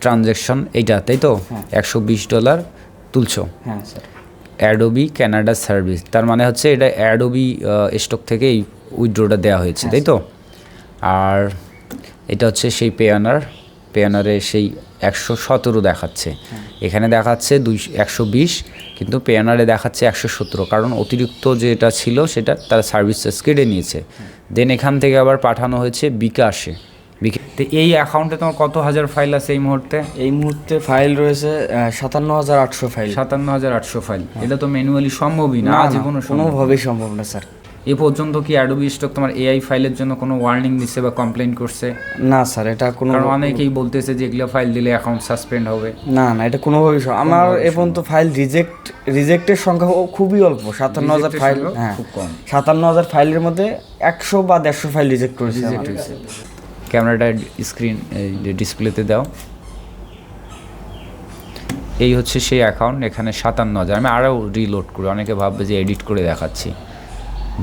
Transaction এইটা তাই তো? হ্যাঁ। একশো বিশ ডলার তুলছো। হ্যাঁ স্যার। অ্যাডোবি ক্যানাডা সার্ভিস তার মানে হচ্ছে এটা অ্যাডোবি স্টক থেকে এই উইড্রোটা দেওয়া হয়েছে তাই তো? আর এটা হচ্ছে সেই পেয়ানার পেয়ানারে সেই একশো সতেরো দেখাচ্ছে। এখানে দেখাচ্ছে দুই একশো বিশ কিন্তু পেয়ানারে দেখাচ্ছে একশো সতেরো কারণ অতিরিক্ত যেটা ছিল সেটা তারা সার্ভিস চার্জ কেটে নিয়েছে দেন এখান থেকে আবার পাঠানো হয়েছে বিকাশে। বিকা- তো এই অ্যাকাউন্টে তোমার কত হাজার ফাইল আছে এই মুহূর্তে? এই মুহূর্তে ফাইল রয়েছে সাতান্ন হাজার আটশো ফাইল সাতান্ন হাজার আটশো ফাইল এটা তো ম্যানুয়ালি সম্ভবই না না, না, আজীবনও সম্ভব। কোনোভাবেই সম্ভব না স্যার। এ পর্যন্ত কি অ্যাডোবি স্টক তোমার এআই ফাইলের জন্য কোনো ওয়ার্নিং দিচ্ছে বা কমপ্লেন করছে? না স্যার এটা কোনো কারণ অনেকেই বলতেছে যে এগুলো ফাইল দিলে অ্যাকাউন্ট সাসপেন্ড হবে। না না এটা কোনোভাবেই আমার এ পর্যন্ত ফাইল রিজেক্ট রিজেক্টের সংখ্যা খুবই অল্প সাতান্ন হাজার ফাইল হ্যাঁ। খুব কম। সাতান্ন হাজার ফাইলের মধ্যে একশো বা দেড়শো ফাইল রিজেক্ট করেছে আমার। ক্যামেরাটা স্ক্রিন ডিসপ্লেতে দাও। এই হচ্ছে সেই অ্যাকাউন্ট এখানে সাতান্ন হাজার। আমি আরও রিলোড করি, অনেকে ভাববে যে এডিট করে দেখাচ্ছি।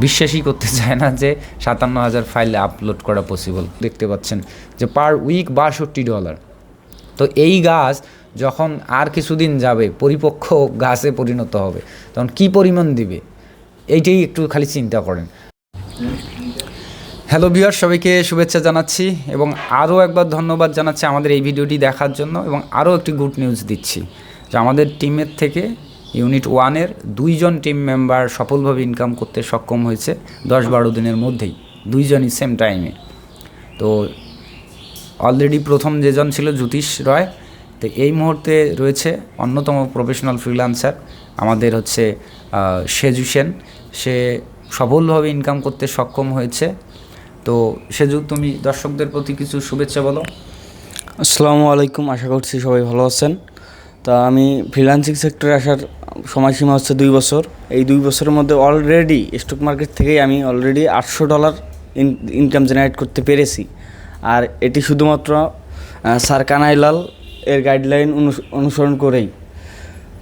বিশ্বাসই করতে চায় না যে সাতান্ন হাজার ফাইল আপলোড করা পসিবল দেখতে পাচ্ছেন যে পার উইক বাষট্টি ডলার তো এই গাছ যখন আর কিছুদিন যাবে, পরিপক্ক গাছে পরিণত হবে, তখন কি পরিমাণ দিবে? এইটাই একটু খালি চিন্তা করেন। হ্যালো বিয়ার সবাইকে শুভেচ্ছা জানাচ্ছি এবং আরও একবার ধন্যবাদ জানাচ্ছি আমাদের এই ভিডিওটি দেখার জন্য এবং আরও একটি গুড নিউজ দিচ্ছি যে আমাদের টিমের থেকে ইউনিট ওয়ানের দুইজন টিম মেম্বার সফলভাবে ইনকাম করতে সক্ষম হয়েছে দশ বারো দিনের মধ্যেই, দুইজনই সেম টাইমে। তো অলরেডি প্রথম যেজন ছিল জ্যোতিষ রয়, তো এই মুহূর্তে রয়েছে অন্যতম প্রফেশনাল ফ্রিল্যান্সার আমাদের হচ্ছে সেজু সেন। সে সফলভাবে ইনকাম করতে সক্ষম হয়েছে। তো সেজু, তুমি দর্শকদের প্রতি কিছু শুভেচ্ছা বলো। আসসালামু আলাইকুম, আশা করছি সবাই ভালো আছেন। তা আমি ফ্রিলান্সিং সেক্টরে আসার সময়সীমা হচ্ছে দুই বছর। এই দুই বছরের মধ্যে অলরেডি স্টক মার্কেট থেকেই আমি অলরেডি আটশো ডলার ইনকাম জেনারেট করতে পেরেছি। আর এটি শুধুমাত্র স্যার কানাইলাল এর গাইডলাইন অনুস- অনুসরণ করেই।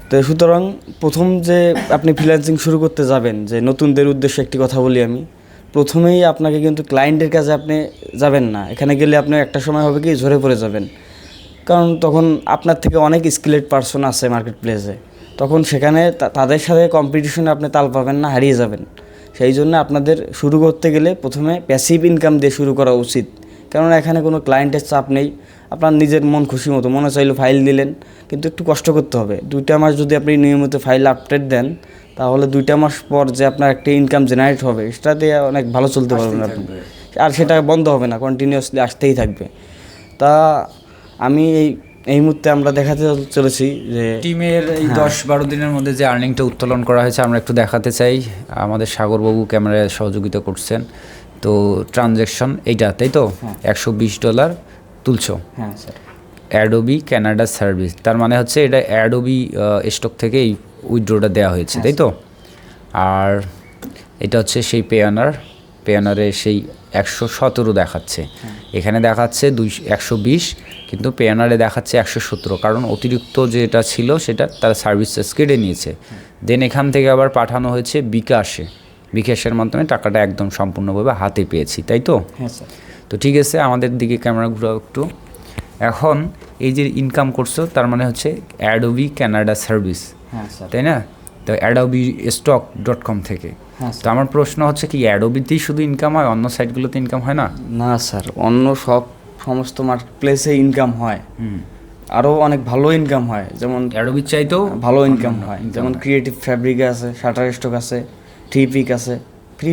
তো সুতরাং প্রথম যে আপনি ফ্রিল্যান্সিং শুরু করতে যাবেন, যে নতুনদের উদ্দেশ্যে একটি কথা বলি আমি প্রথমেই আপনাকে কিন্তু ক্লায়েন্টের কাছে আপনি যাবেন না। এখানে গেলে আপনি একটা সময় হবে কি ঝরে পড়ে যাবেন। কারণ তখন আপনার থেকে অনেক স্কিলেড পার্সন আছে মার্কেট প্লেসে তখন সেখানে তাদের সাথে কম্পিটিশনে আপনি তাল পাবেন না, হারিয়ে যাবেন। সেই জন্য আপনাদের শুরু করতে গেলে প্রথমে প্যাসিভ ইনকাম দিয়ে শুরু করা উচিত। কারণ এখানে কোনো ক্লায়েন্টের চাপ নেই। আপনার নিজের মন খুশি মতো, মনে চাইলো ফাইল দিলেন। কিন্তু একটু কষ্ট করতে হবে। দুইটা মাস যদি আপনি নিয়মিত ফাইল আপডেট দেন তাহলে দুইটা মাস পর যে আপনার একটা ইনকাম জেনারেট হবে সেটা দিয়ে অনেক ভালো চলতে পারবেন আপনি। আর সেটা বন্ধ হবে না কন্টিনিউয়াসলি আসতেই থাকবে। তা আমি এই এই মুহূর্তে আমরা দেখাতে চলেছি যে টিমের এই দশ বারো দিনের মধ্যে যে আর্নিংটা উত্তোলন করা হয়েছে আমরা একটু দেখাতে চাই। আমাদের সাগরবাবু ক্যামেরায় সহযোগিতা করছেন। তো ট্রানজ্যাকশন এইটা তাই তো? একশো বিশ ডলার তুলছো? হ্যাঁ স্যার। অ্যাডোবি ক্যানাডা সার্ভিস তার মানে হচ্ছে এটা অ্যাডোবি স্টক থেকে এই উইড্রোটা দেওয়া হয়েছে তাই তো? আর এটা হচ্ছে সেই পেয়ানার পেয়ানারে সেই একশো সতেরো দেখাচ্ছে। এখানে দেখাচ্ছে দুই একশো বিশ কিন্তু পেয়ানারে দেখাচ্ছে একশো সতেরো কারণ অতিরিক্ত যেটা ছিল সেটা তারা সার্ভিস চার্জ কেটে নিয়েছে দেন এখান থেকে আবার পাঠানো হয়েছে বিকাশে। বিকাশের মাধ্যমে টাকাটা একদম সম্পূর্ণভাবে হাতে পেয়েছি তাই তো? হ্যাঁ তো ঠিক আছে আমাদের দিকে ক্যামেরা ঘুরাও একটু। এখন এই যে ইনকাম করছ তার মানে হচ্ছে অ্যাডোবি ক্যানাডা সার্ভিস হ্যাঁ তাই না? তো অ্যাডোবি স্টক ডট কম থেকে। হ্যাঁ তো আমার প্রশ্ন হচ্ছে কি অ্যাডোবিতেই শুধু ইনকাম হয় অন্য সাইটগুলোতে ইনকাম হয় না? না স্যার অন্য সব সমস্ত মার্কেট প্লেসে ইনকাম হয়। হুম। আরও অনেক ভালো ইনকাম হয় যেমন অ্যাডোবির চাইতেও ভালো ইনকাম হয়। যেমন ক্রিয়েটিভ ফ্যাব্রিক আছে শাটার স্টক আছে থ্রি পিক আছে।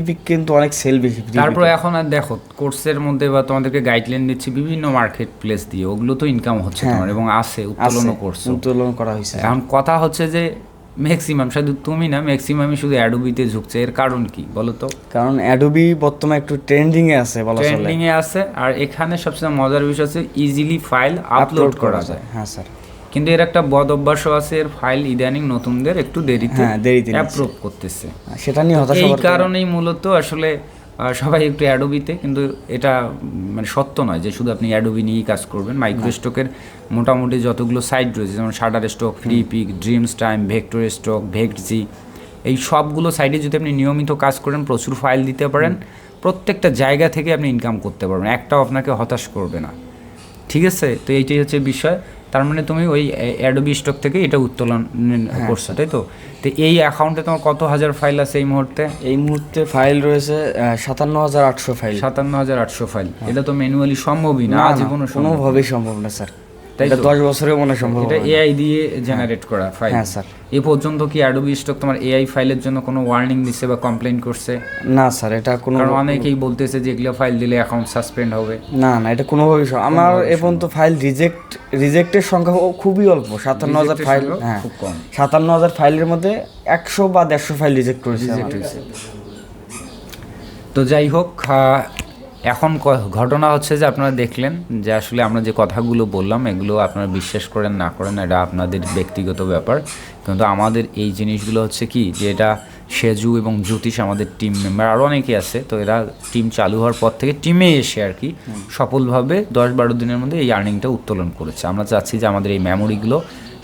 পিক কিন্তু অনেক সেল বেশি তারপরে এখন আর দেখো কোর্সের মধ্যে বা তোমাদেরকে গাইডলাইন দিচ্ছি বিভিন্ন মার্কেট প্লেস দিয়ে ওগুলো তো ইনকাম হচ্ছে হ্যাঁ। তোমার এবং আছে উত্তোলনও করছ উত্তোলন করা হয়েছে। এখন কথা হচ্ছে যে ম্যাক্সিমাম শুধু তুমি না ম্যাক্সিমামই শুধু অ্যাডোবিতে ঝুঁকছে এর কারণ কি বলো তো? কারণ অ্যাডোবি বর্তমানে একটু ট্রেন্ডিং এ আছে বলা ট্রেন্ডিং এ আছে আর এখানে সবচেয়ে মজার বিষয় হচ্ছে ইজিলি ফাইল আপলোড করা যায়। হ্যাঁ স্যার কিন্তু এর একটা বদ অভ্যাসও আছে এর ফাইল ইদানিং নতুনদের একটু দেরিতে হ্যাঁ, দেরিতে অ্যাপ্রুভ করতেছে। সেটা নিয়ে হতাশা এই কারণেই মূলত আসলে সবাই একটু অ্যাডোবিতে কিন্তু এটা মানে সত্য নয় যে শুধু আপনি অ্যাডোবি নিয়েই কাজ করবেন। মাইক্রো স্টকের মোটামুটি যতগুলো সাইট রয়েছে যেমন Shutterstock Freepik Dreamstime Vectorstock Vecteezy এই সবগুলো সাইটে যদি আপনি নিয়মিত কাজ করেন প্রচুর ফাইল দিতে পারেন প্রত্যেকটা জায়গা থেকে আপনি ইনকাম করতে পারবেন। একটাও আপনাকে হতাশ করবে না। ঠিক আছে? তো এইটাই হচ্ছে বিষয়। তার মানে তুমি ওই অ্যাডোবি স্টক থেকে এটা উত্তোলন হ্যাঁ, করছ তাই তো? তো এই অ্যাকাউন্টে তোমার কত হাজার ফাইল আছে এই মুহূর্তে? এই মুহূর্তে ফাইল রয়েছে সাতান্ন হাজার আটশো ফাইল সাতান্ন হাজার আটশো ফাইল এটা তো ম্যানুয়ালি সম্ভবই না জীবনে কোনোভাবেই সম্ভব না স্যার এটা তো? দশ বছরেও মনে হয় সম্ভব এটা এআই দিয়ে জেনারেট করা ফাইল হ্যাঁ, স্যার। এ পর্যন্ত কি অ্যাডোবি স্টক তোমার এআই ফাইলের জন্য কোনো ওয়ার্নিং দিচ্ছে বা কমপ্লেন করছে? না স্যার এটা কোনো কারণ অনেকেই বলতেছে যে এগুলো ফাইল দিলে অ্যাকাউন্ট সাসপেন্ড হবে। না না এটা কোনোভাবেই আমার এ পর্যন্ত ফাইল রিজেক্ট রিজেক্টের সংখ্যা খুবই অল্প সাতান্ন হাজার ফাইল হ্যাঁ। খুব কম। সাতান্ন হাজার ফাইলের মধ্যে একশো বা দেড়শো ফাইল রিজেক্ট করেছে। তো যাই হোক এখন ঘটনা হচ্ছে যে আপনারা দেখলেন যে আসলে আমরা যে কথাগুলো বললাম, এগুলো আপনারা বিশ্বাস করেন না করেন, এটা আপনাদের ব্যক্তিগত ব্যাপার। কিন্তু আমাদের এই জিনিসগুলো হচ্ছে কি, যে এটা সেজু এবং জ্যোতিষ আমাদের টিম মেম্বার আরও অনেকে আছে, তো এরা টিম চালু হওয়ার পর থেকে টিমে এসে আর কি সফলভাবে দশ বারো দিনের মধ্যে এই আর্নিংটা উত্তোলন করেছে। আমরা চাচ্ছি যে আমাদের এই মেমোরিগুলো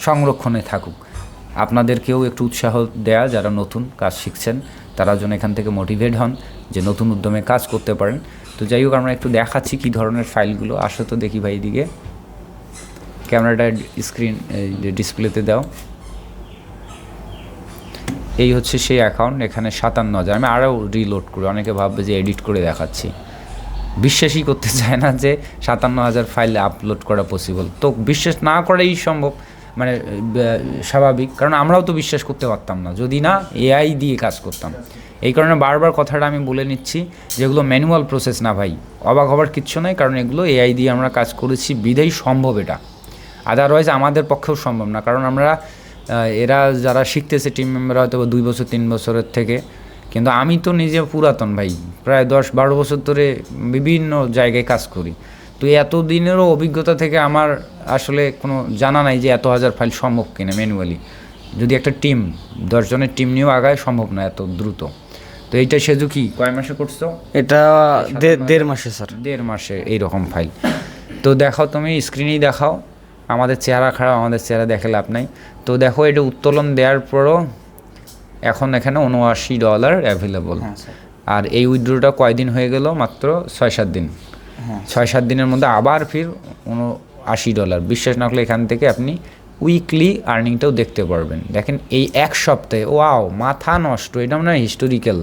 সংরক্ষণে থাকুক। আপনাদেরকেও একটু উৎসাহ দেয়া, যারা নতুন কাজ শিখছেন, তারা যেন এখান থেকে মোটিভেট হন, যে নতুন উদ্যমে কাজ করতে পারেন। তো যাই হোক, আমরা একটু দেখাচ্ছি কী ধরনের ফাইলগুলো। আসো তো দেখি ভাই দিকে ক্যামেরাটা স্ক্রিন ডিসপ্লেতে দাও। এই হচ্ছে সেই অ্যাকাউন্ট এখানে সাতান্ন হাজার। আমি আরও রিলোড করি, অনেকে ভাববে যে এডিট করে দেখাচ্ছি। বিশ্বাসই করতে চায় না যে সাতান্ন হাজার ফাইল আপলোড করা পসিবল তো বিশ্বাস না করাই সম্ভব। মানে স্বাভাবিক। কারণ আমরাও তো বিশ্বাস করতে পারতাম না। যদি না এআই দিয়ে কাজ করতাম। এই কারণে বারবার কথাটা আমি বলে নিচ্ছি যেগুলো ম্যানুয়াল প্রসেস না ভাই। অবাক হবার কিচ্ছু নয় কারণ এগুলো এআই দিয়ে আমরা কাজ করেছি, বিধেই সম্ভব এটা। আদারওয়াইজ আমাদের পক্ষেও সম্ভব না। কারণ আমরা এরা যারা শিখতেছে টিম মেম্বার হয়তো দুই বছর, তিন বছরের থেকে। কিন্তু আমি তো নিজে পুরাতন ভাই। প্রায় দশ বারো বছর ধরে বিভিন্ন জায়গায় কাজ করি। তো এত দিনেরও অভিজ্ঞতা থেকে আমার আসলে কোনো জানা নাই যে এত হাজার ফাইল সম্ভব কিনা ম্যানুয়ালি যদি একটা টিম দশজনের টিম নিয়েও আগায় সম্ভব না এত দ্রুত। তো এইটা সেজু কি? কয় মাসে করছ? এটা দেড় মাসে স্যার। দেড় মাসে এইরকম ফাইল। তো দেখাও তুমি স্ক্রিনেই দেখাও। আমাদের চেহারা খারাপ আমাদের চেহারা দেখে লাভ নাই। তো দেখো এটা উত্তোলন দেওয়ার পরও এখন এখানে উনআশি ডলার অ্যাভেলেবল আর এই উইথড্রোটা কয়দিন হয়ে গেল? মাত্র ছয় সাত দিন। ছয় সাত দিনের মধ্যে আবার ফির উনআশি ডলার। বিশ্বাস না করলে এখান থেকে আপনি উইকলি আর্নিংটাও দেখতে পারবেন। দেখেন এই এক সপ্তাহে, ওয়াও, মাথা নষ্ট, এটা মনে হয় হিস্টোরিক্যাল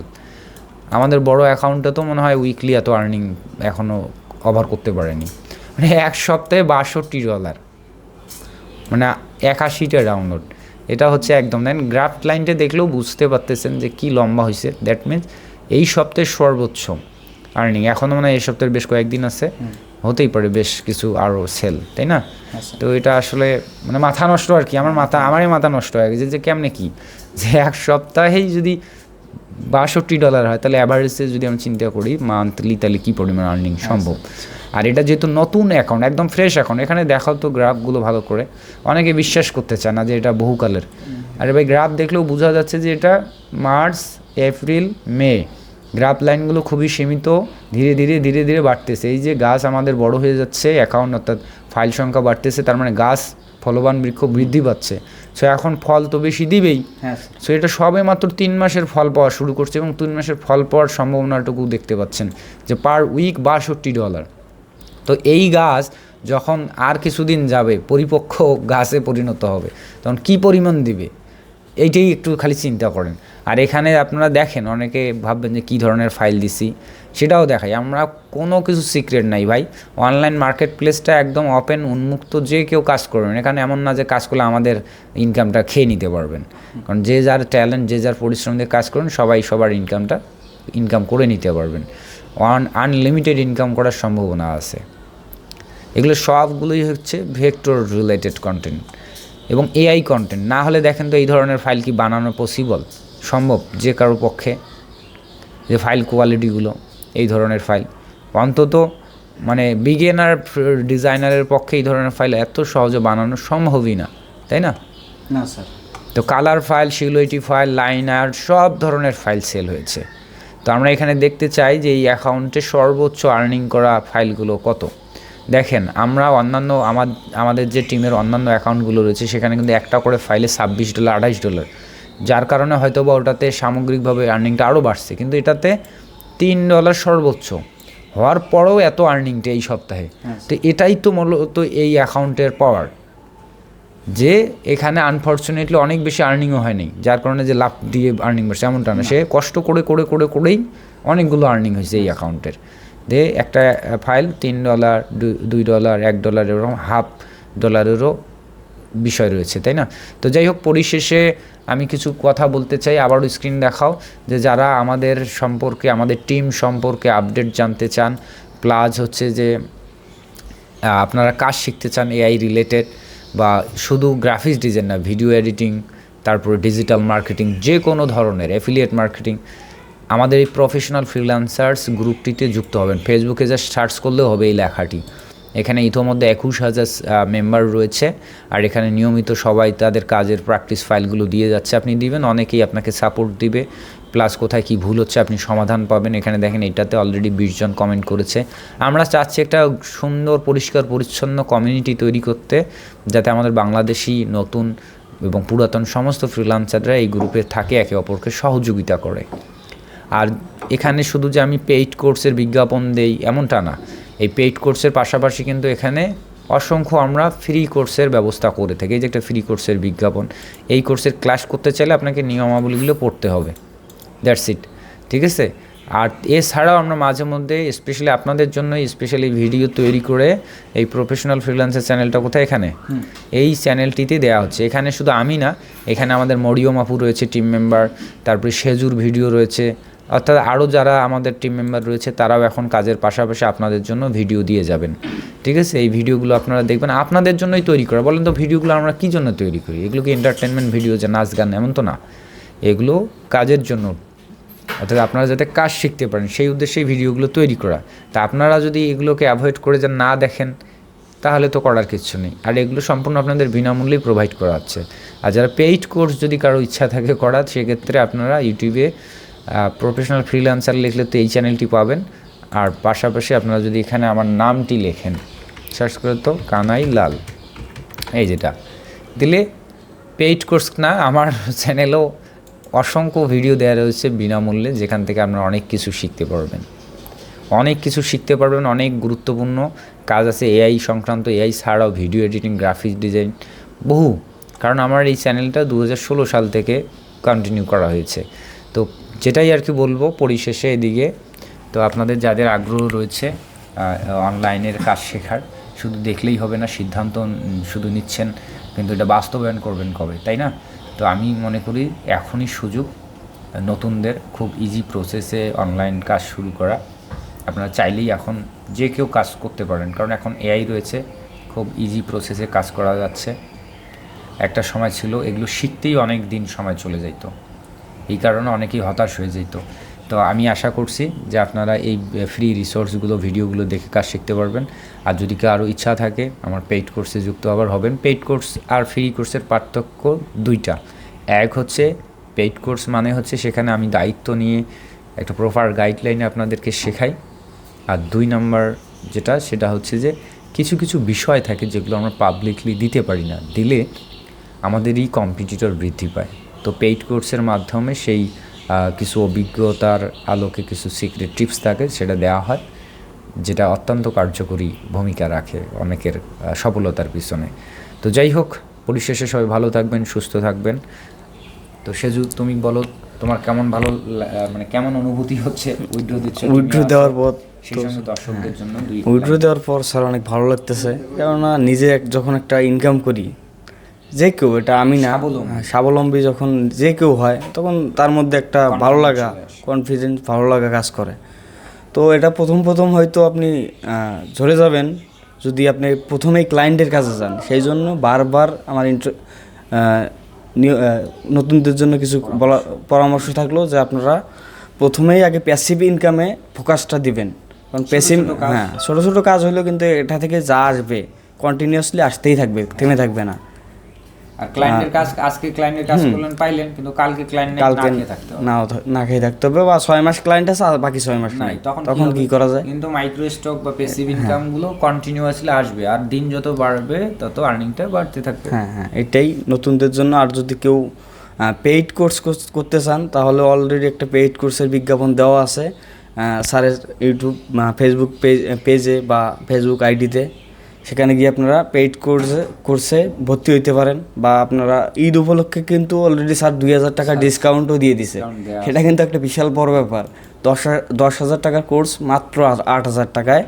আমাদের বড় অ্যাকাউন্টে তো মনে হয় উইকলি এত আর্নিং এখনও কভার করতে পারেনি। মানে এক সপ্তাহে বাষট্টি ডলার। মানে একাশিটা ডাউনলোড এটা হচ্ছে একদম, দেন গ্রাফ লাইনটা দেখলেও বুঝতে পারতেছেন যে কি লম্বা হয়েছে দ্যাট মিনস এই সপ্তাহের সর্বোচ্চ। আর্নিং এখনও মানে এই সপ্তাহের বেশ কয়েকদিন আছে। হতেই পারে বেশ কিছু আরও সেল তাই না? তো এটা আসলে মানে মাথা নষ্ট আর কি আমার মাথা আমারই মাথা নষ্ট হয়ে গেছে যে কেমনে কি? যে এক সপ্তাহেই যদি বাষট্টি ডলার হয় তাহলে অ্যাভারেজে যদি আমি চিন্তা করি মান্থলি তাহলে কী পরিমাণ আর্নিং সম্ভব? আর এটা যেহেতু নতুন অ্যাকাউন্ট একদম ফ্রেশ অ্যাকাউন্ট এখানে দেখাও তো গ্রাফগুলো ভালো করে। অনেকে বিশ্বাস করতে চায় না যে এটা বহুকালের। আর ভাই গ্রাফ দেখলেও বোঝা যাচ্ছে যে এটা মার্চ এপ্রিল মে গ্রাফ লাইনগুলো খুবই সীমিত ধীরে ধীরে ধীরে ধীরে বাড়তেছে। এই যে গাছ আমাদের বড় হয়ে যাচ্ছে অ্যাকাউন্ট অর্থাৎ ফাইল সংখ্যা বাড়তেছে তার মানে গাছ ফলবান বৃক্ষ বৃদ্ধি পাচ্ছে। সো এখন ফল তো বেশি দিবেই। হ্যাঁ সো এটা সবে মাত্র তিন মাসের ফল পাওয়া শুরু করছে এবং তিন মাসের ফল পাওয়ার সম্ভাবনাটুকু দেখতে পাচ্ছেন যে পার উইক বাষট্টি ডলার তো এই গাছ যখন আর কিছুদিন যাবে পরিপক্ক গাছে পরিণত হবে তখন কি পরিমাণ দিবে? এইটাই একটু খালি চিন্তা করেন। আর এখানে আপনারা দেখেন, অনেকে ভাববেন যে কী ধরনের ফাইল দিছি, সেটাও দেখাই। আমরা কোনো কিছু সিক্রেট নাই ভাই। অনলাইন মার্কেট প্লেসটা একদম ওপেন উন্মুক্ত যে কেউ কাজ করবেন। এখানে এমন না যে কাজ করলে আমাদের ইনকামটা খেয়ে নিতে পারবেন। কারণ যে যার ট্যালেন্ট যে যার পরিশ্রম দিয়ে কাজ করেন, সবাই সবার ইনকামটা ইনকাম করে নিতে পারবেন। আনলিমিটেড ইনকাম করার সম্ভাবনা আছে। এগুলো সবগুলোই হচ্ছে ভেক্টর রিলেটেড কন্টেন্ট এবং এআই কন্টেন্ট না হলে দেখেন তো এই ধরনের ফাইল কি বানানো পসিবল সম্ভব যে কারোর পক্ষে যে ফাইল কোয়ালিটিগুলো এই ধরনের ফাইল অন্তত মানে বিগিনার ডিজাইনারের পক্ষে এই ধরনের ফাইল এত সহজে বানানো সম্ভবই না তাই না? না স্যার তো কালার ফাইল সিগুলারিটি ফাইল লাইনার সব ধরনের ফাইল সেল হয়েছে। তো আমরা এখানে দেখতে চাই যে এই অ্যাকাউন্টে সর্বোচ্চ আর্নিং করা ফাইলগুলো কত। দেখেন আমরা অন্যান্য আমার আমাদের যে টিমের অন্যান্য অ্যাকাউন্টগুলো রয়েছে সেখানে কিন্তু একটা করে ফাইলে ছাব্বিশ ডলার আঠাইশ ডলার যার কারণে হয়তো বা ওটাতে সামগ্রিকভাবে আর্নিংটা আরও বাড়ছে। কিন্তু এটাতে তিন ডলার সর্বোচ্চ হওয়ার পরেও এত আর্নিংটা এই সপ্তাহে। তো এটাই তো মূলত এই অ্যাকাউন্টের পাওয়ার যে এখানে আনফর্চুনেটলি অনেক বেশি আর্নিংও হয়নি যার কারণে যে লাভ দিয়ে আর্নিং করছে এমনটা না। সে কষ্ট করে করে করে করেই অনেকগুলো আর্নিং হয়েছে এই অ্যাকাউন্টের। দে একটা ফাইল তিন ডলার দুই ডলার এক ডলার এরকম হাফ ডলারেরও বিষয় রয়েছে, তাই না? তো যাই হোক, পরিশেষে আমি কিছু কথা বলতে চাই, আবারও স্ক্রিন দেখাও যে যারা আমাদের সম্পর্কে, আমাদের টিম সম্পর্কে আপডেট জানতে চান, প্লাস হচ্ছে যে আপনারা কাজ শিখতে চান এআই রিলেটেড বা শুধু গ্রাফিক্স ডিজাইন না, ভিডিও এডিটিং, তারপরে ডিজিটাল মার্কেটিং, যে কোনো ধরনের অ্যাফিলিয়েট মার্কেটিং, আমাদের এই প্রফেশনাল ফ্রিল্যান্সার্স গ্রুপটিতে যুক্ত হবেন। ফেসবুকে জাস্ট সার্চ করলেও হবে এই লেখাটি। এখানে ইতোমধ্যে একুশ হাজার মেম্বার রয়েছে। আর এখানে নিয়মিত সবাই তাদের কাজের প্র্যাকটিস ফাইলগুলো দিয়ে যাচ্ছে। আপনি দিবেন, অনেকেই আপনাকে সাপোর্ট দিবে। প্লাস কোথায় কি ভুল হচ্ছে আপনি সমাধান পাবেন। এখানে দেখেন এটাতে অলরেডি বিশ জন কমেন্ট করেছে। আমরা চাচ্ছি একটা সুন্দর, পরিষ্কার, পরিচ্ছন্ন কমিউনিটি তৈরি করতে, যাতে আমাদের বাংলাদেশি নতুন এবং পুরাতন সমস্ত ফ্রিলান্সাররা এই গ্রুপে থাকে, একে অপরকে সহযোগিতা করে। আর এখানে শুধু যে আমি পেইড কোর্সের বিজ্ঞাপন দেই, এমনটা না। এই পেইড কোর্সের পাশাপাশি কিন্তু এখানে অসংখ্য আমরা ফ্রি কোর্সের ব্যবস্থা করে থাকি। এই যে একটা ফ্রি কোর্সের বিজ্ঞাপন এই কোর্সের ক্লাস করতে চাইলে আপনাকে নিয়মাবলীগুলো পড়তে হবে। দ্যাটস ইট ঠিক আছে? আর এছাড়াও আমরা মাঝে মধ্যে স্পেশালি আপনাদের জন্য স্পেশালি ভিডিও তৈরি করে এই প্রফেশনাল ফ্রিল্যান্সের চ্যানেলটা কোথায়? এখানে। এই চ্যানেলটিতে দেওয়া হচ্ছে। এখানে শুধু আমি না এখানে আমাদের মরিয়ম আপু রয়েছে টিম মেম্বার তারপরে সেজুর ভিডিও রয়েছে অর্থাৎ আরও যারা আমাদের টিম মেম্বার রয়েছে, তারাও এখন কাজের পাশাপাশি আপনাদের জন্য ভিডিও দিয়ে যাবেন। ঠিক আছে? এই ভিডিওগুলো আপনারা দেখবেন। আপনাদের জন্যই তৈরি করা। বলেন তো ভিডিওগুলো আমরা কী জন্য তৈরি করি? এগুলো কি এন্টারটেনমেন্ট ভিডিও যে নাচ গান, এমন তো না? এগুলো কাজের জন্য। অর্থাৎ আপনারা যাতে কাজ শিখতে পারেন, সেই উদ্দেশ্যে এই ভিডিওগুলো তৈরি করা। তা আপনারা যদি এগুলোকে অ্যাভয়েড করে যে না দেখেন, তাহলে তো করার কিছু নেই। আর এগুলো সম্পূর্ণ আপনাদের বিনামূল্যেই প্রোভাইড করা হচ্ছে। আর যারা পেইড কোর্স যদি কারও ইচ্ছা থাকে করার, সেক্ষেত্রে আপনারা ইউটিউবে প্রফেশনাল ফ্রিল্যান্সার লিখলে তো এই চ্যানেলটি পাবেন। আর পাশাপাশি আপনারা যদি এখানে আমার নামটি লেখেন সার্চ করে তো কানাই লাল। এই যেটা। দিলে পেইড কোর্স না, আমার চ্যানেলেও অসংখ্য ভিডিও দেওয়া রয়েছে বিনামূল্যে, যেখান থেকে আপনারা অনেক কিছু শিখতে পারবেন। অনেক কিছু শিখতে পারবেন, অনেক গুরুত্বপূর্ণ কাজ আছে এআই সংক্রান্ত এআই ছাড়াও ভিডিও এডিটিং গ্রাফিক্স ডিজাইন বহু। কারণ আমার এই চ্যানেলটা দু হাজার ষোলো সাল থেকে কন্টিনিউ করা হয়েছে। তো যেটাই আর কি বলব, পরিশেষে এদিকে। তো আপনাদের যাদের আগ্রহ রয়েছে অনলাইনের কাজ শেখার, শুধু দেখলেই হবে না, সিদ্ধান্ত শুধু নিচ্ছেন, কিন্তু এটা বাস্তবায়ন করবেন কবে, তাই না? তো আমি মনে করি এখনই সুযোগ, নতুনদের খুব ইজি প্রসেসে অনলাইন কাজ শুরু করা। আপনারা চাইলেই এখন যে কেউ কাজ করতে পারেন, কারণ এখন এআই রয়েছে, খুব ইজি প্রসেসে কাজ করা যাচ্ছে। একটা সময় ছিল, এগুলো শিখতেই অনেক দিন সময় চলে যাইতো। এই কারণে অনেকেই হতাশ হয়ে যেত। তো আমি আশা করছি যে আপনারা এই ফ্রি রিসোর্সগুলো ভিডিওগুলো দেখে কাজ শিখতে পারবেন। আর যদি আরও ইচ্ছা থাকে, আমার পেইড কোর্সে যুক্ত আবার হবেন। পেইড কোর্স আর ফ্রি কোর্সের পার্থক্য দুইটা। এক হচ্ছে পেইড কোর্স মানে হচ্ছে সেখানে আমি দায়িত্ব নিয়ে একটা প্রপার গাইডলাইনে আপনাদেরকে শেখাই। আর দুই নাম্বার যেটা, সেটা হচ্ছে যে কিছু কিছু বিষয় থাকে যেগুলো আমরা পাবলিকলি দিতে পারি না। দিলে আমাদেরই কম্পিটিটর বৃদ্ধি পায়। তো পেইড কোর্সের মাধ্যমে সেই কিছু অভিজ্ঞতার আলোকে কিছু সিক্রেট টিপস থাকে সেটা দেওয়া হয় যেটা অত্যন্ত কার্যকরী ভূমিকা রাখে অনেকের সফলতার পিছনে। তো যাই হোক পরিশেষে সবাই ভালো থাকবেন সুস্থ থাকবেন। তো সেজু তুমি বলো তোমার কেমন ভালো মানে কেমন অনুভূতি হচ্ছে উইড্রো দিচ্ছ? উইড্রো দেওয়ার পর দর্শকদের জন্য উইড্রো দেওয়ার পর স্যার অনেক ভালো লাগতেছে। কেননা নিজে এক- যখন একটা ইনকাম করি যে কেউ এটা আমি না স্বাবলম্বী। হ্যাঁ, স্বাবলম্বী যখন যে কেউ হয় তখন তার মধ্যে একটা ভালো লাগা কনফিডেন্স ভালো লাগা কাজ করে। তো এটা প্রথম প্রথম হয়তো আপনি ঝরে যাবেন যদি আপনি প্রথমেই ক্লায়েন্টের কাছে যান। সেই জন্য বারবার আমার ইন্টার নতুনদের জন্য কিছু বলা পরামর্শ থাকল যে আপনারা প্রথমেই আগে প্যাসিভ ইনকামে ফোকাসটা দিবেন। কারণ প্যাসিভ হ্যাঁ ছোটো ছোটো কাজ হলেও কিন্তু এটা থেকে যা আসবে কন্টিনিউয়াসলি আসতেই থাকবে থেমে থাকবে না। আর ক্লায়েন্টের কাজ আজকে ক্লায়েন্টের কাজ করলেন পাইলেন কিন্তু কালকে ক্লায়েন্ট কালকে না না না খেয়ে থাকতে হবে বা ছয় মাস ক্লায়েন্ট আছে আর বাকি ছয় মাস নাই তখন তখন কি করা যায়? কিন্তু মাইক্রো স্টক বা পেসিভ ইনকামগুলো কন্টিনিউয়াসলি আসবে আর দিন যত বাড়বে তত আর্নিংটা বাড়তে থাকবে। হ্যাঁ হ্যাঁ এটাই নতুনদের জন্য। আর যদি কেউ পেইড কোর্স করতে চান তাহলে অলরেডি একটা পেইড কোর্সের বিজ্ঞাপন দেওয়া আছে স্যারের ইউটিউব ফেসবুক পেজ পেজে বা ফেসবুক আইডিতে সেখানে গিয়ে আপনারা পেইড কোর্সে কোর্সে ভর্তি হইতে পারেন বা আপনারা ঈদ উপলক্ষে কিন্তু অলরেডি স্যার দুই হাজার টাকা ডিসকাউন্টও দিয়ে দিছে। সেটা কিন্তু একটা বিশাল বড় ব্যাপার। দশ দশ হাজার টাকার কোর্স মাত্র আট হাজার টাকায়।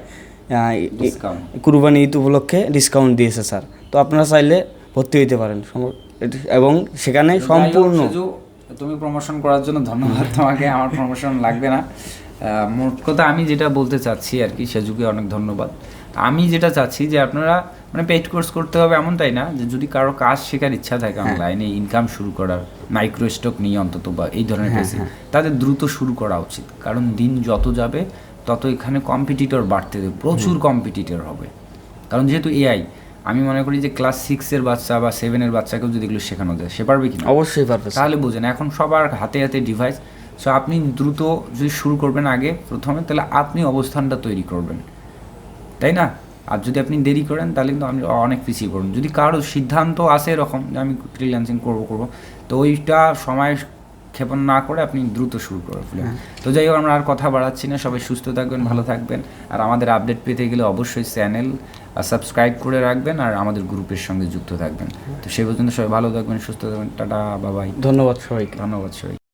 কুরবানি ঈদ উপলক্ষে ডিসকাউন্ট দিয়েছে স্যার তো আপনারা চাইলে ভর্তি হইতে পারেন। এবং সেখানে সম্পূর্ণ তুমি প্রমোশন করার জন্য ধন্যবাদ। তোমাকে আমার প্রমোশন লাগবে না। মোট কথা আমি যেটা বলতে চাচ্ছি আর কি সেজুকে অনেক ধন্যবাদ। আমি যেটা চাচ্ছি যে আপনারা মানে পেইড কোর্স করতে হবে এমনটাই না যে যদি কারও কাজ শেখার ইচ্ছা থাকে হ্যাঁ। অনলাইনে ইনকাম শুরু করার মাইক্রো স্টক নিয়ে অন্তত বা এই ধরনের হ্যাঁ, তাদের দ্রুত শুরু করা উচিত। কারণ দিন যত যাবে তত এখানে কম্পিটিটর বাড়তে দেবে প্রচুর কম্পিটিটর হবে। কারণ যেহেতু এআই আমি মনে করি যে ক্লাস সিক্সের বাচ্চা বা সেভেনের বাচ্চাকেও যদি এগুলো শেখানো যায় সে পারবে কি না অবশ্যই পারবে। তাহলে বোঝেন এখন সবার হাতে হাতে ডিভাইস সো আপনি দ্রুত যদি শুরু করবেন আগে প্রথমে তাহলে আপনি অবস্থানটা তৈরি করবেন। তাই না? আর যদি আপনি দেরি করেন তাহলে কিন্তু আপনি অনেক পিছিয়ে পড়ুন যদি কারও সিদ্ধান্ত আসে এরকম যে আমি ফ্রিল্যান্সিং করব করব তো ওইটা সময় ক্ষেপণ না করে আপনি দ্রুত শুরু করে ফেলেন। তো যাই হোক আমরা আর কথা বাড়াচ্ছি না। সবাই সুস্থ থাকবেন ভালো থাকবেন। আর আমাদের আপডেট পেতে গেলে অবশ্যই চ্যানেল সাবস্ক্রাইব করে রাখবেন আর আমাদের গ্রুপের সঙ্গে যুক্ত থাকবেন। তো সেই পর্যন্ত সবাই ভালো থাকবেন সুস্থ থাকবেন। টাটা বাবাই ধন্যবাদ সবাইকে। ধন্যবাদ সবাই